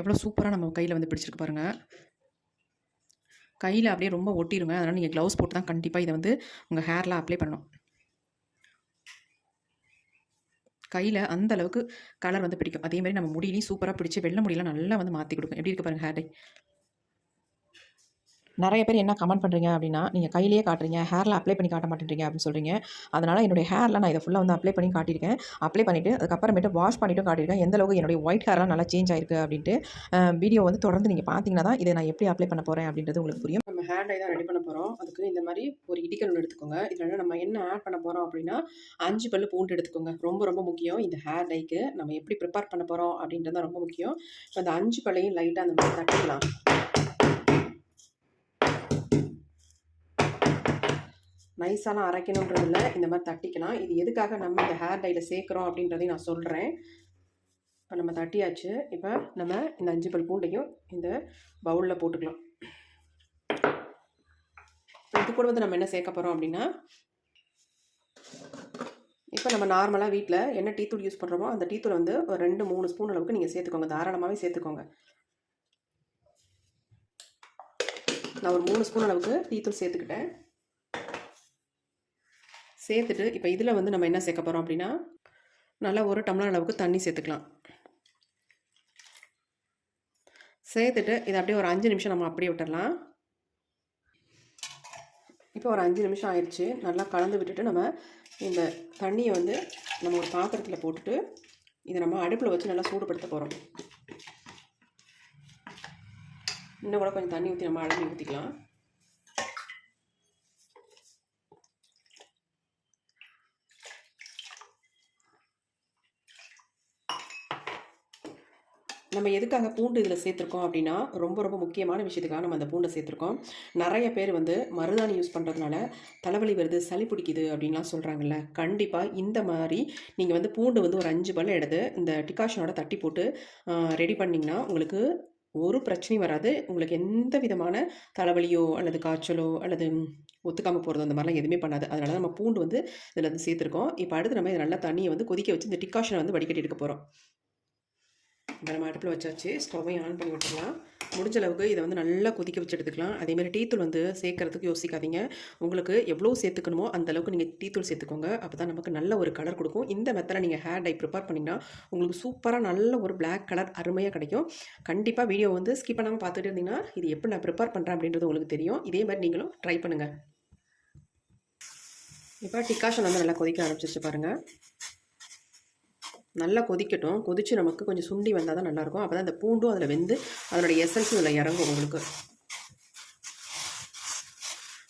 எவ்வளோ சூப்பராக நம்ம கையில் வந்து பிடிச்சிருக்கு பாருங்கள் கையில் அப்படியே ரொம்ப ஒட்டிருங்க. அதனால் நீங்கள் க்ளவுஸ் போட்டு தான் கண்டிப்பாக இதை வந்து உங்கள் ஹேரில் அப்ளை பண்ணணும். கையில் அந்த அளவுக்கு கலர் வந்து பிடிக்கும். அதே மாதிரி நம்ம முடியிலையும் சூப்பராக பிடிச்சி வெள்ளை முடியெல்லாம் நல்லா வந்து மாற்றி கொடுக்கும். எப்படி இருக்கு பாருங்கள் ஹேர் டை? நிறைய பேர் என்ன கமெண்ட் பண்ணுறீங்க அப்படின்னா நீங்கள் கையிலேயே காட்டுறீங்க ஹேரில் அப்ளை பண்ணி காட்ட மாட்டேங்கிறீங்க அப்படின்னு சொல்கிறீங்க அதனால் என்னுடைய ஹேரில் நான் இதை ஃபுல்லாக வந்து அப்ளை பண்ணி காட்டியிருக்கேன். அப்ளை பண்ணிவிட்டு அதுக்கப்புறமேட்டு வாஷ் பண்ணிவிட்டும் காட்டியிருக்கேன். எந்த அளவுக்கு என்னுடைய ஒயிட் ஹேர்லாம் நல்லா சேஞ்ச் ஆயிருக்கு அப்படின்ட்டு வீடியோ வந்து தொடர்ந்து நீங்கள் பார்த்தீங்கன்னா தான் இதை நான் எப்படி அப்ளை பண்ண போகிறேன் அப்படின்றது உங்களுக்கு புரியும். நம்ம ஹேர் டை தான் ரெடி பண்ண போகிறோம் அதுக்கு இந்த மாதிரி ஒரு இடிக்கல் ஒன்று எடுத்துக்கோங்க. இதில் நம்ம என்ன ஆட் பண்ண போகிறோம் அப்படின்னா அஞ்சு பல்லு பூண்டு எடுத்துக்கோங்க. ரொம்ப ரொம்ப முக்கியம். இந்த ஹேர் டைக்கு நம்ம எப்படி ப்ரிப்பேர் பண்ண போகிறோம் அப்படின்றது தான் ரொம்ப முக்கியம். இப்போ அந்த அஞ்சு பல்லையும் லைட்டாக அந்த மாதிரி தட்டிக்கலாம். நைஸாலாம் அரைக்கணுன்றது இல்லை இந்த மாதிரி தட்டிக்கலாம். இது எதுக்காக நம்ம இந்த ஹேர் டையில் சேர்க்குறோம் அப்படின்றதையும் நான் சொல்கிறேன் இப்போ நம்ம தட்டியாச்சு. இப்போ நம்ம இந்த அஞ்சு பல் பூண்டையும் இந்த பவுலில் போட்டுக்கலாம். இது கூட வந்து நம்ம என்ன சேர்க்க போகிறோம் அப்படின்னா இப்போ நம்ம நார்மலாக வீட்டில் என்ன டீத்தூள் யூஸ் பண்ணுறோமோ அந்த டீத்தூள் வந்து ஒரு ரெண்டு மூணு ஸ்பூன் அளவுக்கு நீங்கள் சேர்த்துக்கோங்க. தாராளமாகவே சேர்த்துக்கோங்க. நான் ஒரு மூணு ஸ்பூன் அளவுக்கு டீத்தூள் சேர்த்துக்கிட்டேன். சேர்த்துட்டு இப்போ இதில் வந்து நம்ம என்ன சேர்க்க போகிறோம் அப்படின்னா நல்லா ஒரு டம்ளர் அளவுக்கு தண்ணி சேர்த்துக்கலாம். சேர்த்துட்டு இதை அப்படியே ஒரு அஞ்சு நிமிஷம் நம்ம அப்படியே விட்டுடலாம் இப்போ ஒரு அஞ்சு நிமிஷம் ஆயிடுச்சு நல்லா கலந்து விட்டுட்டு நம்ம இந்த தண்ணியை வந்து நம்ம ஒரு பாத்திரத்தில் போட்டுட்டு இதை நம்ம அடுப்பில் வச்சு நல்லா சூடுபடுத்த போகிறோம் இன்னும் கூட கொஞ்சம் தண்ணி ஊற்றி நம்ம அழகி ஊற்றிக்கலாம் நம்ம எதுக்காக பூண்டு இதில் சேர்த்துருக்கோம் அப்படின்னா ரொம்ப ரொம்ப முக்கியமான விஷயத்துக்காக நம்ம அந்த பூண்டை சேர்த்துருக்கோம். நிறைய பேர் வந்து மருதாணி யூஸ் பண்ணுறதுனால தலைவலி வருது சளி பிடிக்குது அப்படின்லாம் சொல்கிறாங்கல்ல கண்டிப்பாக இந்த மாதிரி நீங்கள் வந்து பூண்டு வந்து ஒரு அஞ்சு பல்ல எடுத்து இந்த டிகாஷனோட தட்டி போட்டு ரெடி பண்ணிங்கன்னா உங்களுக்கு ஒரு பிரச்சனையும் வராது. உங்களுக்கு எந்த விதமான தலைவலியோ அல்லது காய்ச்சலோ அல்லது ஒத்துக்காமல் போகிறது அந்த மாதிரிலாம் எதுவுமே பண்ணாது. அதனால நம்ம பூண்டு வந்து இதில் வந்து சேர்த்துருக்கோம். இப்போ அடுத்து நம்ம நல்லா தண்ணியை வந்து கொதிக்க வச்சு இந்த டிகாஷனை வந்து வடிகட்டி எடுக்க போகிறோம் இப்போ நம்ம அடுப்பில் வச்சாச்சு. ஸ்டவ்வையும் ஆன் பண்ணி விட்டுடலாம். முடிஞ்ச அளவுக்கு இதை வந்து நல்லா கொதிக்க வச்சு எடுத்துக்கலாம். அதேமாதிரி டீத்தூள் வந்து சேர்க்கறதுக்கு யோசிக்காதீங்க. உங்களுக்கு எவ்வளோ சேர்த்துக்கணுமோ அந்த அளவுக்கு நீங்கள் டீத்தூள் சேர்த்துக்கோங்க. அப்போ தான் நமக்கு நல்ல ஒரு கலர் கொடுக்கும். இந்த மெத்தடில் நீங்கள் ஹேர் டை ப்ரிப்பேர் பண்ணிங்கன்னா உங்களுக்கு சூப்பராக நல்ல ஒரு பிளாக் கலர் அருமையாக கிடைக்கும். கண்டிப்பாக வீடியோ வந்து ஸ்கிப் பண்ணாமல் பார்த்துட்டு இருந்தீங்கன்னா இது எப்படி நான் ப்ரிப்பேர் பண்ணுறேன் அப்படின்றது உங்களுக்கு தெரியும். இதே மாதிரி நீங்களும் ட்ரை பண்ணுங்கள் இப்போ டிகாஷன் வந்து நல்லா கொதிக்க ஆரம்பிச்சிச்சு பாருங்கள் நல்லா கொதிக்கட்டும். கொதித்து நமக்கு கொஞ்சம் சுண்டி வந்தால் தான் நல்லாயிருக்கும். அப்போ தான் அந்த பூண்டும் அதில் வெந்து அதனுடைய எசன்ஸும் இதில் இறங்கும் உங்களுக்கு.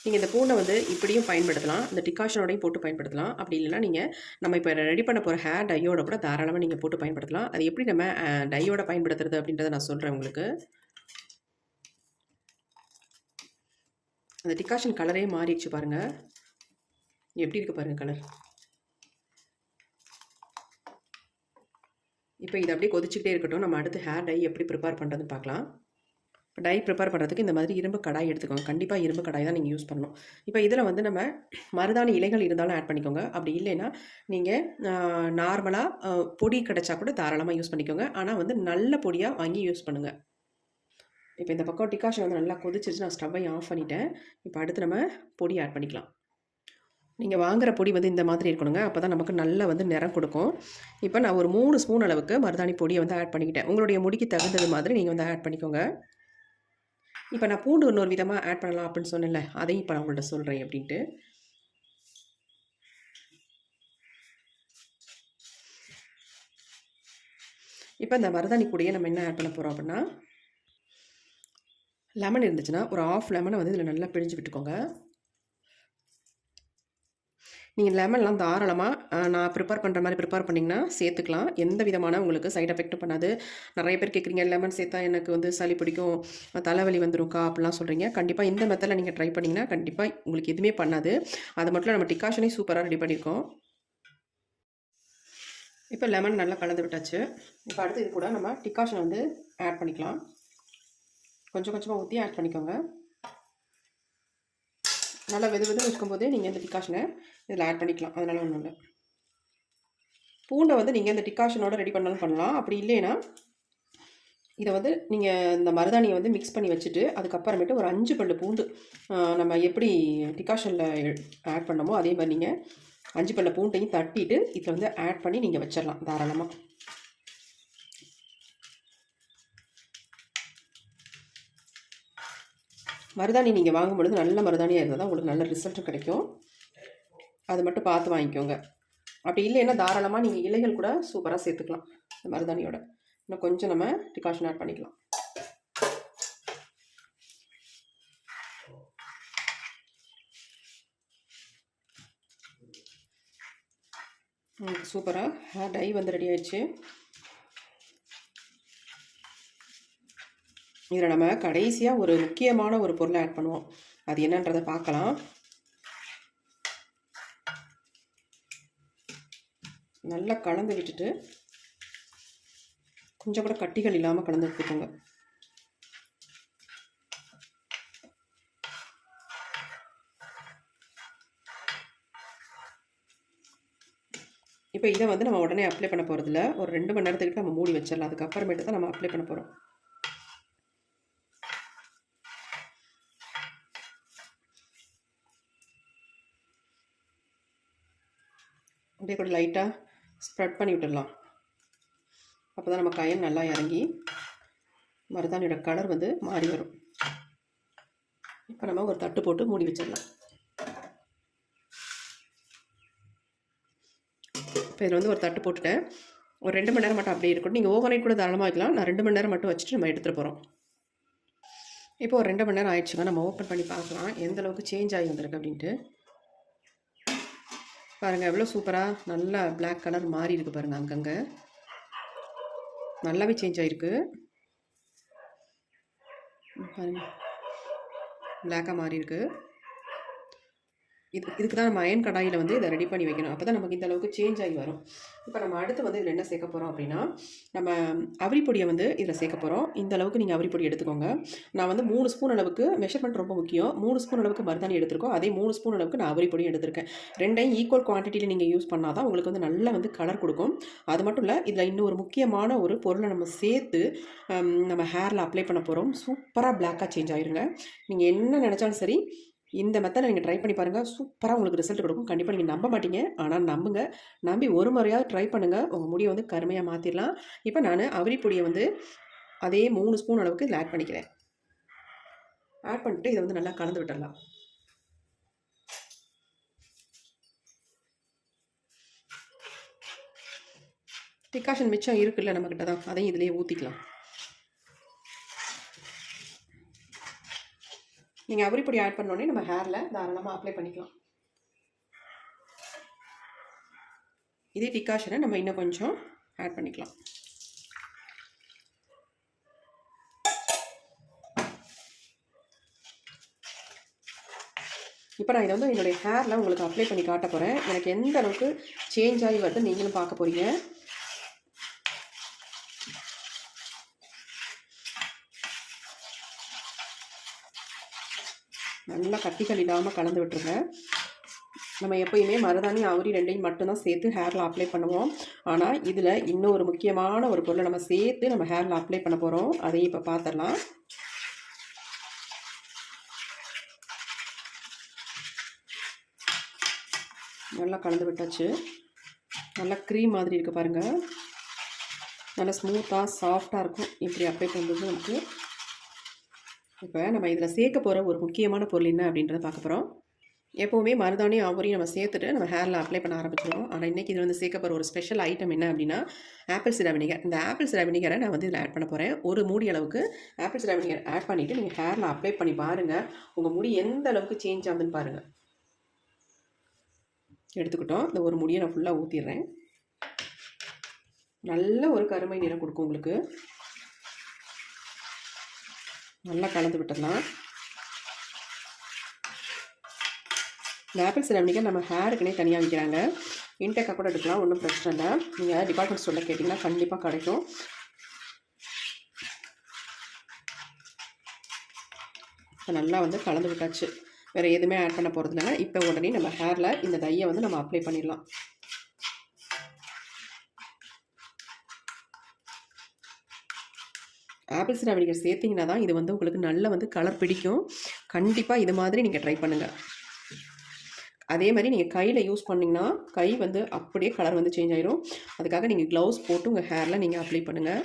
நீங்கள் இந்த பூண்டை வந்து இப்படியும் பயன்படுத்தலாம். இந்த டிகாஷனோடையும் போட்டு பயன்படுத்தலாம். அப்படி இல்லைனா நீங்கள் நம்ம இப்போ ரெடி பண்ண போகிற ஹேர் டையோட கூட தாராளமாக நீங்கள் போட்டு பயன்படுத்தலாம். அது எப்படி நம்ம டையோட பயன்படுத்துறது அப்படின்றத நான் சொல்கிறேன் உங்களுக்கு. அந்த டிகாஷன் கலரே மாறிடுச்சு பாருங்கள் எப்படி இருக்குது பாருங்கள் கலர் இப்போ இது அப்படியே கொதிச்சுக்கிட்டே இருக்கட்டும். நம்ம அடுத்து ஹேர் டை எப்படி ப்ரிப்பேர் பண்ணுறதுன்னு பார்க்கலாம். இப்போ டை ப்ரிப்பேர் பண்ணுறதுக்கு இந்த மாதிரி இரும்பு கடாய் எடுத்துக்கோங்க. கண்டிப்பாக இரும்பு கடாய் தான் நீங்கள் யூஸ் பண்ணணும். இப்போ இதில் வந்து நம்ம மருதாணி இலைகள் இருந்தாலும் ஆட் பண்ணிக்கோங்க. அப்படி இல்லைன்னா நீங்கள் நார்மலாக பொடி கிடச்சா கூட தாராளமாக யூஸ் பண்ணிக்கோங்க. ஆனால் வந்து நல்ல பொடியாக வாங்கி யூஸ் பண்ணுங்கள் இப்போ இந்த பக்கம் டிகாஷன் வந்து நல்லா கொதிச்சிருச்சு. நான் ஸ்டவ்வை ஆஃப் பண்ணிட்டேன். இப்போ அடுத்து நம்ம பொடி ஆட் பண்ணிக்கலாம். நீங்கள் வாங்குகிற பொடி வந்து இந்த மாதிரி இருக்கணுங்க. அப்போ தான் நமக்கு நல்லா வந்து நிறம் கொடுக்கும். இப்போ நான் ஒரு மூணு ஸ்பூன் அளவுக்கு மருதாணி பொடியை வந்து ஆட் பண்ணிக்கிட்டேன். உங்களுடைய முடிக்கு தகுந்தது மாதிரி நீங்கள் வந்து ஆட் பண்ணிக்கோங்க. இப்போ நான் பூண்டு இன்னொரு விதமாக ஆட் பண்ணலாம் அப்படின்னு சொன்னேன்ல அதையும் இப்போ நான் உங்கள்கிட்ட சொல்கிறேன் அப்படின்ட்டு. இப்போ இந்த மருதாணி பொடியை நம்ம என்ன ஆட் பண்ண போகிறோம் அப்படின்னா லெமன் இருந்துச்சுன்னா ஒரு ஆஃப் லெமனை வந்து இதில் நல்லா பிழிஞ்சு விட்டுக்கோங்க. நீங்கள் லெமன்லாம் தாராளமாக நான் ப்ரிப்பேர் பண்ணுற மாதிரி ப்ரிப்பேர் பண்ணிங்கன்னா சேர்த்துக்கலாம். எந்த விதமான உங்களுக்கு சைட் எஃபெக்ட்டும் பண்ணாது. நிறைய பேர் கேட்குறீங்க லெமன் சேர்த்தா எனக்கு வந்து சளி பிடிக்கும் தலைவலி வந்துரும்க்கா அப்படிலாம் சொல்கிறீங்க கண்டிப்பாக இந்த மெத்தடில் நீங்கள் ட்ரை பண்ணிங்கன்னா கண்டிப்பாக உங்களுக்கு எதுவுமே பண்ணாது. அது மட்டும் நம்ம டிகாஷனையும் சூப்பராக ரெடி பண்ணியிருக்கோம் இப்போ லெமன் நல்லா கலந்து விட்டாச்சு. இப்போ அடுத்து இது கூட நம்ம டிகாஷன் வந்து ஆட் பண்ணிக்கலாம். கொஞ்சம் கொஞ்சமாக ஊற்றி ஆட் பண்ணிக்கோங்க. நல்லா வெது வெது இருக்கும்போதே நீங்கள் இந்த டிகாஷனை இதில் ஆட் பண்ணிக்கலாம். அதனால் ஒன்றும் இல்லை. பூண்டை வந்து நீங்கள் இந்த டிகாஷனோட ரெடி பண்ணாலும் பண்ணலாம். அப்படி இல்லைன்னா இதை வந்து நீங்கள் இந்த மருதாணியை வந்து மிக்ஸ் பண்ணி வச்சுட்டு அதுக்கப்புறமேட்டு ஒரு அஞ்சு பல்லு பூண்டு நம்ம எப்படி டிகாஷனில் ஆட் பண்ணமோ அதே மாதிரி நீங்கள் அஞ்சு பல்ல பூண்டையும் தட்டிட்டு இதில் வந்து ஆட் பண்ணி நீங்கள் வச்சிடலாம் தாராளமாக மருதாணி நீங்கள் வாங்கும் பொழுது நல்ல மருதாணியாக இருந்தால் தான் உங்களுக்கு நல்ல ரிசல்ட் கிடைக்கும். அது மட்டும் பார்த்து வாங்கிக்கோங்க. அப்படி இல்லைன்னா தாராளமாக நீங்கள் இலைகள் கூட சூப்பராக சேர்த்துக்கலாம். இந்த மருதாணியோட. இன்னும் கொஞ்சம் நம்ம டிகாஷன் ஆட் பண்ணிக்கலாம். சூப்பராக ஹேர் டை வந்து ரெடி ஆயிடுச்சு. இதில் நம்ம கடைசியாக ஒரு முக்கியமான ஒரு பொருளை ஆட் பண்ணுவோம். அது என்னன்றதை பார்க்கலாம். நல்லா கலந்து விட்டுட்டு கொஞ்சம் கூட கட்டிகள் இல்லாமல் கலந்து விட்டுக்கோங்க. இப்போ இதை வந்து நம்ம உடனே அப்ளை பண்ண போகிறதில்ல ஒரு ரெண்டு மணி நேரத்துக்கிட்ட நம்ம மூடி வச்சிடலாம். அதுக்கப்புறமேட்டு தான் நம்ம அப்ளை பண்ண போகிறோம் அப்படியே கூட லைட்டாக ஸ்ப்ரெட் பண்ணி விட்டுடலாம். அப்போ தான் நம்ம காயம் நல்லா இறங்கி மருதாணியோட கலர் வந்து மாறி வரும். இப்போ நம்ம ஒரு தட்டு போட்டு மூடி வச்சிடலாம். இப்போ இதில் வந்து ஒரு தட்டு போட்டுட்டேன். ஒரு ரெண்டு மணி நேரம் மட்டும் அப்படியே இருக்கட்டும். நீங்கள் ஓவர் நைட் கூட தாராளமாக வைக்கலாம். நான் ரெண்டு மணி நேரம் மட்டும் வச்சுட்டு நம்ம எடுத்துகிட்டு போகிறோம் இப்போ ஒரு ரெண்டு மணி நேரம் ஆயிடுச்சுங்க. நம்ம ஓப்பன் பண்ணி பார்க்கலாம். எந்த அளவுக்கு சேஞ்ச் ஆகி வந்திருக்கு அப்படின்ட்டு. பாருங்கள் எவ்வளோ சூப்பராக நல்லா பிளாக் கலர் மாறி இருக்கு பாருங்கள் அங்கங்கே. நல்லாவே சேஞ்ச் ஆகிருக்கு பாருங்கள் பிளாக்காக மாறியிருக்கு இது இதுக்கு தான் நம்ம அயன் கடாயில் வந்து இதை ரெடி பண்ணி வைக்கணும். அப்போ தான் நமக்கு இந்த அளவுக்கு சேஞ்ச் ஆகி வரும். இப்போ நம்ம அடுத்து வந்து இதில் என்ன சேர்க்க போகிறோம் அப்படின்னா நம்ம அவரிப்பொடியை வந்து இதில் சேர்க்க போகிறோம் இந்த அளவுக்கு நீங்கள் அவரிப்பொடி எடுத்துக்கோங்க. நான் வந்து மூணு ஸ்பூன் அளவுக்கு மெஷர்மெண்ட் ரொம்ப முக்கியம். மூணு ஸ்பூன் அளவுக்கு மருதாணி எடுத்திருக்கோம். அதே மூணு ஸ்பூன் அளவுக்கு நான் அவரிப்பொடியும் எடுத்திருக்கேன். ரெண்டையும் ஈக்குவல் குவான்டிட்டியில் நீங்கள் யூஸ் பண்ணால் தான் உங்களுக்கு வந்து நல்லா வந்து கலர் கொடுக்கும். அது மட்டும் இல்லை இதில் இன்னும் ஒரு முக்கியமான ஒரு பொருளை நம்ம சேர்த்து நம்ம ஹேரில் அப்ளை பண்ண போகிறோம் சூப்பராக பிளாக்காக சேஞ்ச் ஆயிருங்க. நீங்கள் என்ன நினச்சாலும் சரி இந்த மெத்தடை நீங்கள் ட்ரை பண்ணி பாருங்கள் சூப்பராக உங்களுக்கு ரிசல்ட் கொடுக்கும். கண்டிப்பாக நீங்கள் நம்ப மாட்டீங்க. ஆனால் நம்புங்க. நம்பி ஒரு முறையாவது ட்ரை பண்ணுங்கள் உங்கள் முடியை வந்து கருமையாக மாற்றிடலாம் இப்போ நான் அவரி பொடியை வந்து அதே மூணு ஸ்பூன் அளவுக்கு இதில் ஆட் பண்ணிக்கிறேன். ஆட் பண்ணிட்டு இதை வந்து நல்லா கலந்து விட்டுடலாம் டிகாஷன் மிச்சம் இருக்குல்ல நம்மக்கிட்ட தான். அதையும் இதிலே ஊற்றிக்கலாம் நீங்கள் அவரிப்பொடி ஆட் பண்ணோடனே நம்ம ஹேரில் தாராளமாக அப்ளை பண்ணிக்கலாம். இதே டிகாஷனை நம்ம இன்னும் கொஞ்சம் ஆட் பண்ணிக்கலாம். இப்போ நான் இதை வந்து என்னுடைய ஹேரில் உங்களுக்கு அப்ளை பண்ணி காட்ட போகிறேன் எனக்கு எந்த அளவுக்கு சேஞ்ச் ஆகி வருது நீங்களும் பார்க்க போகிறீங்க நல்லா கட்டிகள் இல்லாமல் கலந்து விட்டுருங்க. நம்ம எப்பயுமே மருதாணி அவுரி ரெண்டையும் மட்டும்தான் சேர்த்து ஹேரில் அப்ளை பண்ணுவோம். ஆனால் இதில் இன்னும் ஒரு முக்கியமான ஒரு பொருளை நம்ம சேர்த்து நம்ம ஹேரில் அப்ளை பண்ண போகிறோம் அதையும் இப்போ பார்த்துடலாம் நல்லா கலந்து விட்டாச்சு. நல்லா க்ரீம் மாதிரி இருக்குது பாருங்கள் நல்லா ஸ்மூத்தாக சாஃப்டாக இருக்கும். இப்படி அப்ளை பண்ணுறது நமக்கு இப்போ நம்ம இதில் சேர்க்க போகிற ஒரு முக்கியமான பொருள் என்ன அப்படின்றத பார்க்க போகிறோம் எப்போவுமே மருதாணி ஆவரையும் நம்ம சேர்த்துட்டு நம்ம ஹேரில் அப்ளை பண்ண ஆரம்பிச்சிடுவோம் ஆனால் இன்றைக்கி இதில் வந்து சேர்க்க போகிற ஒரு ஸ்பெஷல் ஐட்டம் என்ன அப்படின்னா ஆப்பிள் சிரா வினிகர் இந்த ஆப்பிள் சிரா வினிகரை நான் வந்து இதில் ஆட் பண்ண போகிறேன் ஒரு மூடி அளவுக்கு ஆப்பிள் சிரா வினிகர் ஆட் பண்ணிவிட்டு நீங்கள் ஹேரில் அப்ளை பண்ணி பாருங்கள் உங்கள் முடி எந்த அளவுக்கு சேஞ்ச் ஆகுதுன்னு பாருங்கள் எடுத்துக்கிட்டோம். இந்த ஒரு முடியை நான் ஃபுல்லாக ஊற்றிடுறேன் நல்ல ஒரு கருமை நிறம் கொடுக்கும் உங்களுக்கு. நல்லா கலந்து விட்டுடலாம். இந்த ஆப்பிள் சிரமினிக்கை நம்ம ஹேருக்குனே தனியாக விற்கிறாங்க இன்டேக்காக கூட எடுக்கலாம் ஒன்றும் பிரச்சனை இல்லை. நீங்கள் டிபார்ட்மெண்ட் ஸ்டோரில் கேட்டிங்கன்னா கண்டிப்பாக கிடைக்கும். இப்போ நல்லா வந்து கலந்து விட்டாச்சு. வேறு எதுவுமே ஆட் பண்ண போகிறது இல்லைன்னா இப்போ உடனே நம்ம ஹேரில் இந்த டையை வந்து நம்ம அப்ளை பண்ணிடலாம். ஆப்பிள் சிரா வினிகர் சேர்த்திங்கன்னா தான் இது வந்து உங்களுக்கு நல்ல வந்து கலர் பிடிக்கும். கண்டிப்பாக இது மாதிரி நீங்கள் ட்ரை பண்ணுங்கள் அதே மாதிரி நீங்கள் கையில் யூஸ் பண்ணிங்கன்னா கை வந்து அப்படியே கலர் வந்து சேஞ்ச் ஆயிரும். அதுக்காக நீங்கள் க்ளவுஸ் போட்டு உங்கள் ஹேரில் நீங்கள் அப்ளை பண்ணுங்கள்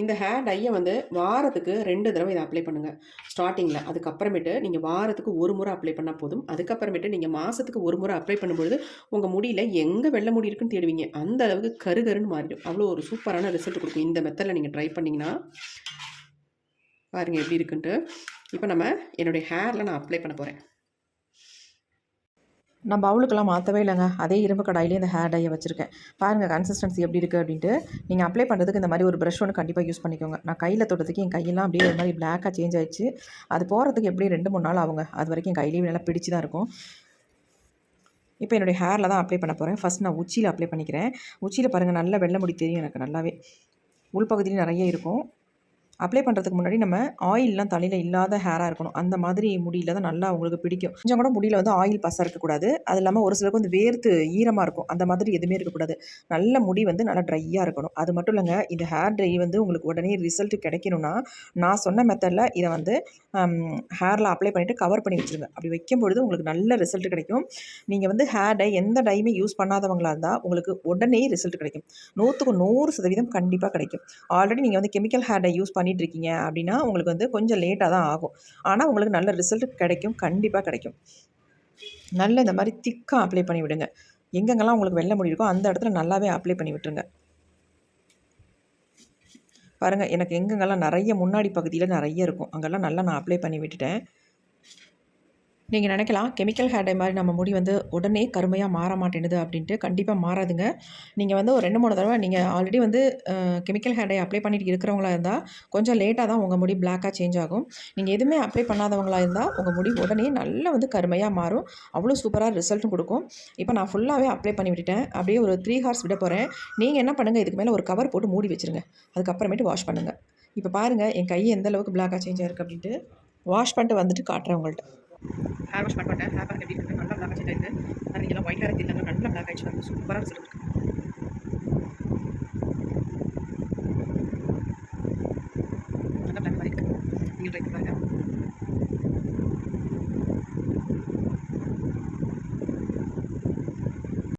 இந்த ஹேர் டையை வந்து வாரத்துக்கு ரெண்டு தடவை இதை அப்ளை பண்ணுங்கள் ஸ்டார்டிங்கில் அதுக்கப்புறமேட்டு நீங்கள் வாரத்துக்கு ஒரு முறை அப்ளை பண்ணால் போதும். அதுக்கப்புறமேட்டு நீங்கள் மாதத்துக்கு ஒரு முறை அப்ளை பண்ணும்பொழுது உங்கள் முடியில் எங்கே வெள்ளை முடி இருக்குன்னு தேடுவீங்க. அந்த அளவுக்கு கருகருன்னு மாறிடும். அவ்வளோ ஒரு சூப்பரான ரிசல்ட் கொடுக்கும். இந்த மெத்தடில் நீங்கள் ட்ரை பண்ணிங்கன்னா பாருங்கள் எப்படி இருக்குன்ட்டு. இப்போ நம்ம என்னுடைய ஹேரில் நான் அப்ளை பண்ண போகிறேன் நான் பவுலுக்கெல்லாம் மாற்றவே இல்லைங்க. அதே இரும்பு கடாயிலே இந்த ஹேர் டையை வச்சுருக்கேன். பாருங்கள் கன்சிஸ்டன்சி எப்படி இருக்குது அப்படின்ட்டு. நீங்கள் அப்ளை பண்ணுறதுக்கு இந்த மாதிரி ஒரு ப்ரஷ் ஒன்று கண்டிப்பாக யூஸ் பண்ணிக்கோங்க. நான் கையில் தொட்டதுக்கு என் கையெல்லாம் அப்படியே ஒரு மாதிரி பிளாக்காக சேஞ்ச் ஆயிடுச்சு. அது போகிறதுக்கு எப்படி ரெண்டு மூணு நாள் ஆகுங்க. அது வரைக்கும் என் கையிலேயே நல்லா பிடிச்சி தான் இருக்கும். இப்போ என்னுடைய ஹேரில் தான் அப்ளை பண்ண போகிறேன் ஃபஸ்ட் நான் உச்சியில் அப்ளை பண்ணிக்கிறேன். உச்சியில் பாருங்கள் நல்ல வெள்ளை முடி தெரியும் எனக்கு நல்லாவே. உள்பகுதியில் நிறைய இருக்கும். அப்ளை பண்ணுறதுக்கு முன்னாடி நம்ம ஆயில்லாம் தலையில் இல்லாத ஹேராக இருக்கணும். அந்த மாதிரி முடியில் தான் நல்லா உங்களுக்கு பிடிக்கும். கொஞ்சம் கூட முடியில் வந்து ஆயில் பசை இருக்கக்கூடாது. அது இல்லாமல் ஒரு சிலருக்கு வந்து வேர்த்து ஈரமாக இருக்கும். அந்த மாதிரி எதுவுமே இருக்கக்கூடாது. நல்ல முடி வந்து நல்லா ட்ரையாக இருக்கணும். அது மட்டும் இல்லைங்க இந்த ஹேர் ட்ரை வந்து உங்களுக்கு உடனே ரிசல்ட் கிடைக்கணும்னா நான் சொன்ன மெத்தடில் இதை வந்து ஹேரில் அப்ளை பண்ணிவிட்டு கவர் பண்ணி வச்சுருங்க. அப்படி வைக்கும் பொழுது உங்களுக்கு நல்ல ரிசல்ட் கிடைக்கும். நீங்கள் வந்து ஹேர் டை எந்த டைமே யூஸ் பண்ணாதவங்களாக இருந்தால் உங்களுக்கு உடனே ரிசல்ட் கிடைக்கும். நூற்றுக்கு நூறு சதவீதம் கண்டிப்பாக கிடைக்கும். ஆல்ரெடி நீங்கள் வந்து கெமிக்கல் ஹேர் டை யூஸ் பண்ணி இருக்கீங்க அப்படின்னா உங்களுக்கு வந்து கொஞ்சம் லேட்டாக தான் ஆகும். ஆனால் உங்களுக்கு நல்ல ரிசல்ட் கிடைக்கும். கண்டிப்பாக கிடைக்கும். நல்ல இந்த மாதிரி திக்காக அப்ளை பண்ணி விடுங்க. எங்கெங்கெல்லாம் உங்களுக்கு வெள்ள முடி இருக்கோ அந்த இடத்துல நல்லாவே அப்ளை பண்ணி விட்டுருங்க. பாருங்கள் எனக்கு எங்கெங்கெல்லாம் நிறைய முன்னாடி பகுதியில் நிறைய இருக்கும். அங்கெல்லாம் நல்லா நான் அப்ளை பண்ணி விட்டுட்டேன். நீங்கள் நினைக்கலாம் கெமிக்கல் ஹேர் டை மாதிரி நம்ம முடி வந்து உடனே கருமையாக மாற மாட்டேனுது அப்படின்ட்டு கண்டிப்பாக மாறாதுங்க. நீங்கள் வந்து ஒரு ரெண்டு மூணு தடவை நீங்கள் ஆல்ரெடி வந்து கெமிக்கல் ஹேர் டை அப்ளை பண்ணிட்டு இருக்கிறவங்களா இருந்தால் கொஞ்சம் லேட்டாக தான் உங்கள் முடி பிளாக்காக சேஞ்ச் ஆகும். நீங்கள் எதுவுமே அப்ளை பண்ணாதவங்களா இருந்தால் உங்கள் முடி உடனே நல்லா வந்து கருமையாக மாறும். அவ்வளோ சூப்பராக ரிசல்ட்டும் கொடுக்கும். இப்போ நான் ஃபுல்லாகவே அப்ளை பண்ணி விட்டுட்டேன். அப்படியே ஒரு த்ரீ ஹார்ஸ் விட போகிறேன் நீங்கள் என்ன பண்ணுங்கள் இதுக்கு மேலே ஒரு கவர் போட்டு மூடி வச்சுருங்க. அதுக்கப்புறமேட்டு வாஷ் பண்ணுங்கள் இப்போ பாருங்கள் என் கை எந்த அளவுக்கு பிளாக்காக சேஞ்ச் ஆயிருக்கு அப்படின்ட்டு வாஷ் பண்ணிட்டு வந்துட்டு காட்டுறேன் உங்கள்கிட்ட ஹேர் வாஷ் பண்ணிட்டேன் ஹேர் பேக் எப்படி இருக்குது நல்லா பிளாக் ஆச்சு இருக்குது நீங்களாம் ஒயிட் ஹேர் தெரியல நல்லா பிளாக் ஆயிடுச்சு பாருங்க. சூப்பராக ரிசல்ட் இருக்கு நல்லா பிளாக் மாதிரி இருக்குது நீங்கள் ட்ரை பாருங்க.